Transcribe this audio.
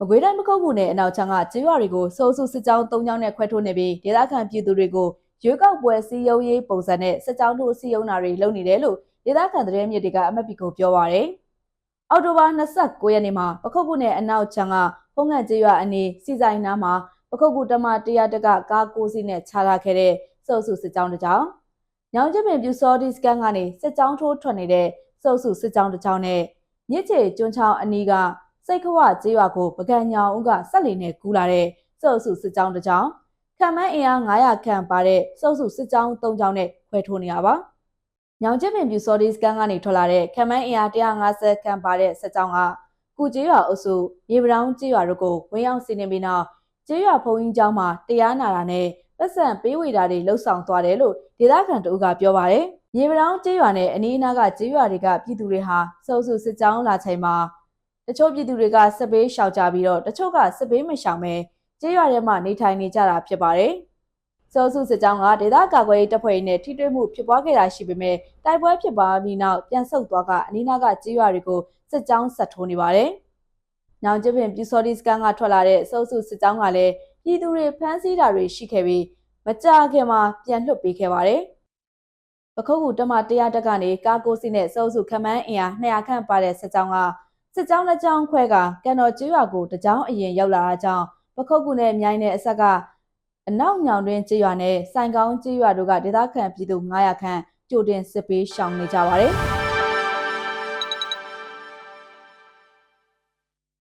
မကွေးတိုင်းမကုတ်မှုနဲ့အနောက်ချမ်းကကျေးရွာတွေကိုစိုးစုစစ်ကြောင်း၃ကြောင်းနဲ့ခွဲထုတ်နေပြီးဒေသခံပြည်သူတွေကိုရွေးကောက်ပွဲစည်းရုံးရေးပုံစံနဲ့စစ်ကြောင်းတို့စည်းရုံးတာတွေလုပ်နေတယ်လို့ဒေသခံသတင်းမြစ်တွေကအမတ်ပီကိုပြောပါရယ်။အောက်တိုဘာ29ရက်နေ့မှာပခုတ်မှုနဲ့အနောက်ချမ်းကဖုံးငံကျေးရွာအနီးစီဆိုင်နားမှာပခုတ်မှုတမ100တကကားကိုစီးနဲ့ခြားထားခဲ့တဲ့စိုးစုစစ်ကြောင်းတစ်ကြောင်းညောင်ကျပင်ပြူစောဒီစကန်ကနေစစ်ကြောင်းထိုးထွက်နေတဲ့စိုးစုစစ်ကြောင်းတစ်ကြောင်းနဲ့မြစ်ချေကျွန်းချောင်းအနီးက စိတ်ခဝကျေးရွာကိုပကံညောင်ဦးကဆက်လီနဲ့ကူးလာတဲ့စုပ်စုစစ်ကြောင်းတစ်ကြောင်းခံမန်းအင်အား900ခန့်ပါတဲ့စုပ်စုစစ်ကြောင်း3ကြောင်းနဲ့ခွဲထိုးနေရပါ။ညောင်ကျစ်ပင်ပြူစော်ဒီစကန်ကနေထွက်လာတဲ့ခံမန်းအင်အား150ခန့်ပါတဲ့စစ်ကြောင်းကကုကျေးရွာအုပ်စုရေပတောင်းကျေးရွာတို့ကိုဝင်ရောက်စီးနင်းပြီးနောက်ကျေးရွာဘုံကြီးကျောင်းမှာတရားနာတာနဲ့ပတ်စံပေးဝေတာတွေလှုပ်ဆောင်သွားတယ်လို့ဒေသခံတို့ကပြောပါတယ်။ရေပတောင်းကျေးရွာနဲ့အနီးအနားကကျေးရွာတွေကပြည်သူတွေဟာစုပ်စုစစ်ကြောင်းလာချိန်မှာ တချို့ပြည်သူတွေကစစ်ဘေးရှောင်ကြပြီးတော့တချို့ကစစ်ဘေးမရှောင်ပဲကျေးရွာထဲမှာနေထိုင်နေကြတာဖြစ်ပါတယ်။စောစုစစ်ကြောင်းကဒေသကာကွယ်ရေးတပ်ဖွဲ့နဲ့ထိတွေ့မှုဖြစ်ပွားခဲ့တာရှိပေမဲ့တိုက်ပွဲဖြစ်ပွားပြီးနောက်ပြန်ဆုတ်သွားကအနီးနားကကျေးရွာတွေကိုစစ်ကြောင်းဆက်ထိုးနေပါတယ်။ညောင်ကျပင်ပြူစော်ဒီစကန်ကထွက်လာတဲ့စောစုစစ်ကြောင်းကလည်းပြည်သူတွေဖမ်းဆီးတာတွေရှိခဲ့ပြီးမကြာခင်မှာပြန်လွှတ်ပေးခဲ့ပါတယ်။ပခုတ်ကူတမ100တက်ကနေကားကိုစီနဲ့စောစုခမန်းအင်အား200ခန့်ပါတဲ့စစ်ကြောင်းက စစ်ကြောင်းတစ်ကြောင်းခွဲကကန်တော်ကျွော်ကိုတကြောင်းအရင်ရောက်လာတာကြောင့်ပခုတ်ကူနဲ့မြိုင်းတဲ့အဆက်ကအနောက်ညောင်တွင်ကျွော်နဲ့စိုင်ကောင်းကျွော်တို့ကဒေသခံပြည်သူ900ခန့်ကြိုတင်စစ်ပေးရှောင်နေကြပါတယ်။